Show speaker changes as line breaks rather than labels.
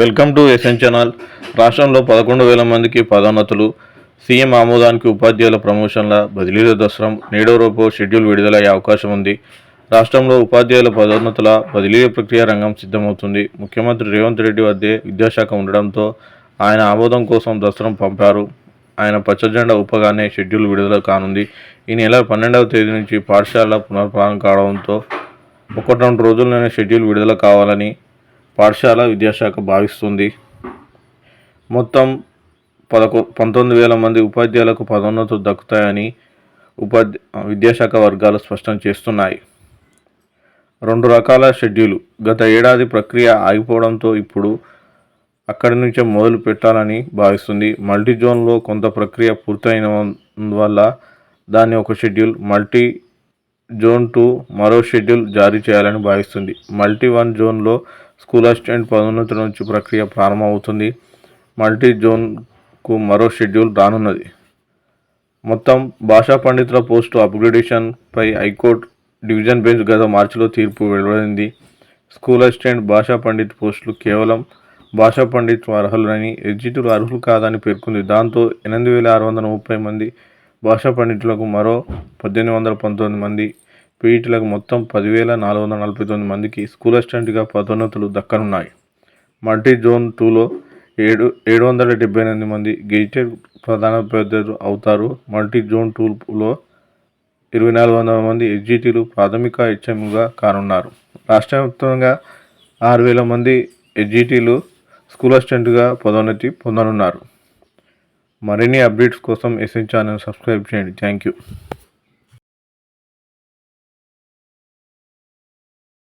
Welcome to SN channel. రాష్ట్రంలో పదకొండు వేల మందికి పదోన్నతులు. సీఎం ఆమోదానికి ఉపాధ్యాయుల ప్రమోషన్ల బదిలీల దసరం నేడో రూపో షెడ్యూల్ విడుదలయ్యే అవకాశం ఉంది. రాష్ట్రంలో ఉపాధ్యాయుల పదోన్నతుల బదిలీల ప్రక్రియ రంగం సిద్ధమవుతుంది. ముఖ్యమంత్రి రేవంత్ రెడ్డి వద్దే విద్యాశాఖ ఉండడంతో ఆయన ఆమోదం కోసం దసరం పంపారు. ఆయన పచ్చజెండా ఊపగానే షెడ్యూల్ విడుదల కానుంది. ఈ నెల పన్నెండవ తేదీ నుంచి పాఠశాల పునర్ప్రారంభం కావడంతో ఒకటి రెండు రోజుల్లోనే షెడ్యూల్ విడుదల కావాలని పాఠశాల విద్యాశాఖ భావిస్తుంది. మొత్తం పదకొ పంతొమ్మిది వేల మంది ఉపాధ్యాయులకు పదోన్నతులు దక్కుతాయని ఉపాధ్య విద్యాశాఖ వర్గాలు స్పష్టం చేస్తున్నాయి. రెండు రకాల షెడ్యూల్. గత ఏడాది ప్రక్రియ ఆగిపోవడంతో ఇప్పుడు అక్కడి నుంచే మొదలు పెట్టాలని భావిస్తుంది. మల్టీ జోన్లో కొంత ప్రక్రియ పూర్తయిన వల్ల దాన్ని ఒక షెడ్యూల్ మల్టీ జోన్ టూ మరో షెడ్యూల్ జారీ చేయాలని భావిస్తుంది. మల్టీ వన్ జోన్లో స్కూల్ అసిస్టెంట్ పదోన్నతుల నుంచి ప్రక్రియ ప్రారంభమవుతుంది. మల్టీ జోన్కు మరో షెడ్యూల్ రానున్నది. మొత్తం భాషా పండితుల పోస్టు అప్గ్రేడేషన్పై హైకోర్టు డివిజన్ బెంచ్ గత మార్చిలో తీర్పు వెలువడింది. స్కూల్ అసిస్టెంట్ భాషా పండిత్ పోస్టులు కేవలం భాషా పండిత్ అర్హులని ఎగ్జిక్యూటివ్ అర్హులు కాదని పేర్కొంది. దాంతో ఎనిమిది వేల ఆరు వందల ముప్పై మంది భాషా పండితులకు మరో పద్దెనిమిది వందల పంతొమ్మిది మంది పీఈటీలకు మొత్తం పదివేల నాలుగు వందల నలభై తొమ్మిది మందికి స్కూల్ అసిస్టెంట్గా పదోన్నతులు దక్కనున్నాయి. మల్టీ జోన్ టూలో ఏడు ఏడు వందల డెబ్బై ఎనిమిది మంది గెజిటెడ్ ప్రధానోపాధ్యాయులు అవుతారు. మల్టీ జోన్ టూలో ఇరవై నాలుగు వందల మంది ఎగ్జిటీలు ప్రాథమిక హెచ్ఎంగా కానున్నారు. రాష్ట్ర వ్యాప్తంగా ఆరు వేల మంది ఎగ్జిటీలు స్కూల్ అసిస్టెంట్గా పదోన్నతి పొందనున్నారు. మరిన్ని అప్డేట్స్ కోసం ఎస్ఎన్ ఛానల్ సబ్స్క్రైబ్ చేయండి. Thank you.